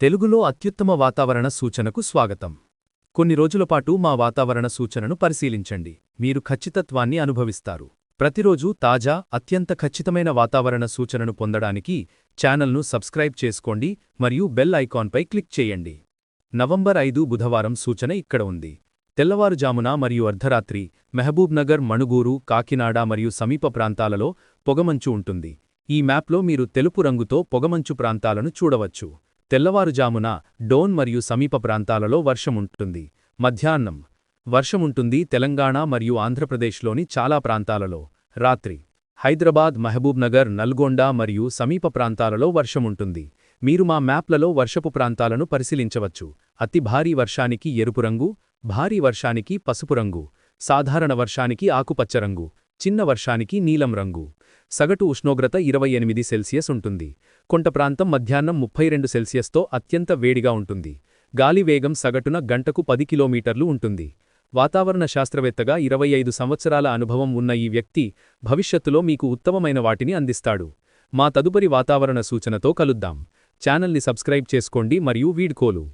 తెలుగులో అత్యుత్తమ వాతావరణ సూచనకు స్వాగతం. కొన్ని రోజులపాటు మా వాతావరణ సూచనను పరిశీలించండి. మీరు ఖచ్చితత్వాన్ని అనుభవిస్తారు. ప్రతిరోజు తాజా అత్యంత ఖచ్చితమైన వాతావరణ సూచనను పొందడానికి ఛానల్ను సబ్స్క్రైబ్ చేసుకోండి మరియు బెల్ ఐకాన్పై క్లిక్ చేయండి. నవంబర్ ఐదు బుధవారం సూచన ఇక్కడ ఉంది. తెల్లవారుజామున మరియు అర్ధరాత్రి మెహబూబ్నగర్ మణుగూరు కాకినాడ మరియు సమీప ప్రాంతాలలో పొగమంచు ఉంటుంది. ఈ మ్యాప్లో మీరు తెలుపు రంగుతో పొగమంచు ప్రాంతాలను చూడవచ్చు. తెల్లవారుజామున డోన్ మరియు సమీప ప్రాంతాలలో వర్షముంటుంది. మధ్యాహ్నం. వర్షముంటుంది తెలంగాణ మరియు ఆంధ్రప్రదేశ్లోని చాలా ప్రాంతాలలో. రాత్రి. హైదరాబాద్ మహబూబ్నగర్ నల్గొండ మరియు సమీప ప్రాంతాలలో వర్షముంటుంది. మీరు మా మ్యాప్లలో వర్షపు ప్రాంతాలను పరిశీలించవచ్చు. అతి భారీ వర్షానికి ఎరుపు రంగు భారీ వర్షానికి పసుపు రంగు సాధారణ వర్షానికి ఆకుపచ్చ రంగు చిన్న వర్షానికి నీలం రంగు. సగటు ఉష్ణోగ్రత ఇరవై ఎనిమిది సెల్సియస్ ఉంటుంది. కొంట ప్రాంతం మధ్యాహ్నం ముప్పై రెండు సెల్సియస్తో అత్యంత వేడిగా ఉంటుంది. గాలి వేగం సగటున గంటకు పది కిలోమీటర్లు ఉంటుంది. వాతావరణ శాస్త్రవేత్తగా ఇరవై ఐదు సంవత్సరాల అనుభవం ఉన్న ఈ వ్యక్తి భవిష్యత్తులో మీకు ఉత్తమమైన వాటిని అందిస్తాడు. మా తదుపరి వాతావరణ సూచనతో కలుద్దాం. ఛానల్ని సబ్స్క్రైబ్ చేసుకోండి మరియు వీడ్కోలు.